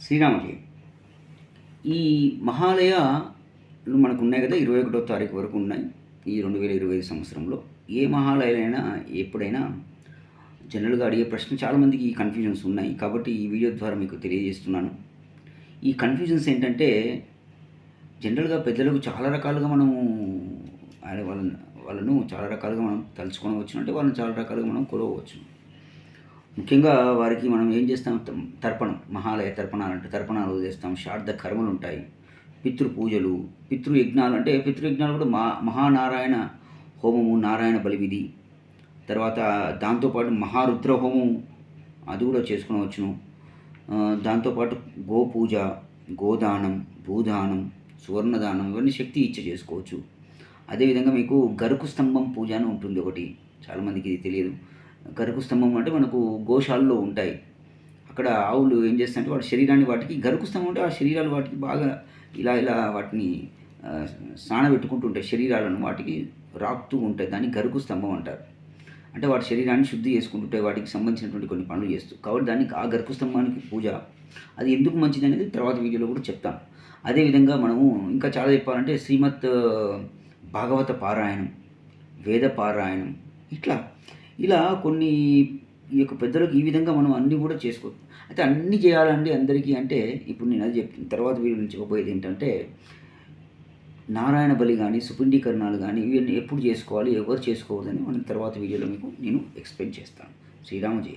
శ్రీరామజీ ఈ మహాలయాలు మనకు ఉన్నాయి కదా ఇరవై ఒకటో తారీఖు వరకు ఉన్నాయి ఈ రెండు వేల ఇరవై ఐదు సంవత్సరంలో. ఏ మహాలయాలైనా ఎప్పుడైనా జనరల్గా అడిగే ప్రశ్న చాలామందికి ఈ కన్ఫ్యూజన్స్ ఉన్నాయి. కాబట్టి ఈ వీడియో ద్వారా మీకు తెలియజేస్తున్నాను. ఈ కన్ఫ్యూజన్స్ ఏంటంటే జనరల్గా పెద్దలకు చాలా రకాలుగా మనము ఆయన వాళ్ళను చాలా రకాలుగా మనం తలుచుకోవచ్చు. అంటే వాళ్ళని చాలా రకాలుగా మనం కొలవచ్చు ముఖ్యంగా వారికి మనం ఏం చేస్తాం? తర్పణం మహాలయ తర్పణాలు అంటే తర్పణాలు చేస్తాం శ్రాద్ధ కర్మలు ఉంటాయి. పితృ పూజలు పితృ యజ్ఞాలు అంటే పితృయజ్ఞాలు కూడా మా మహానారాయణ హోమము నారాయణ బలివిధి. తర్వాత దాంతోపాటు మహారుద్ర హోమం అది కూడా చేసుకునవచ్చును. దాంతోపాటు గోపూజ గోదానం భూదానం సువర్ణదానం ఇవన్నీ శక్తి ఇచ్చ చేసుకోవచ్చు. అదేవిధంగా మీకు గరుకు స్తంభం పూజ అని ఉంటుంది ఒకటి. చాలామందికి ఇది తెలియదు. గరుకు స్తంభం అంటే మనకు గోశాలలో ఉంటాయి. అక్కడ ఆవులు ఏం చేస్తాయంటే వాటి శరీరాన్ని వాటికి గరుకు స్తంభం అంటే ఆ శరీరాలు వాటికి బాగా ఇలా ఇలా వాటిని ఆ, స్నానబెట్టుకుంటుంటాయి శరీరాలను వాటికి రాకుతూ ఉంటాయి. దాన్ని గరుకు స్తంభం అంటారు. అంటే వాటి శరీరాన్ని శుద్ధి చేసుకుంటుంటే వాటికి సంబంధించినటువంటి కొన్ని పనులు చేస్తూ. కాబట్టి దానికి ఆ గరుకు స్తంభానికి పూజ. అది ఎందుకు మంచిది అనేది తర్వాత వీడియోలో కూడా చెప్తాను అదేవిధంగా మనము ఇంకా చాలా చెప్పాలంటే శ్రీమత్ భాగవత పారాయణం వేద పారాయణం ఇట్లా ఇలా కొన్ని ఈ యొక్క పెద్దలకు ఈ విధంగా మనం అన్నీ కూడా చేసుకోవచ్చు అయితే అన్నీ చేయాలండి అందరికీ అంటే ఇప్పుడు నేను అది చెప్తున్న తర్వాత వీడియో నుంచి చెప్పబోయేది ఏంటంటే నారాయణ బలి కానీ సుపిండీకరణాలు కానీ ఇవన్నీ ఎప్పుడు చేసుకోవాలి ఎవరు చేసుకోవద్దని మనం తర్వాత వీడియోలో మీకు నేను ఎక్స్ప్లెయిన్ చేస్తాను. శ్రీరామజీ.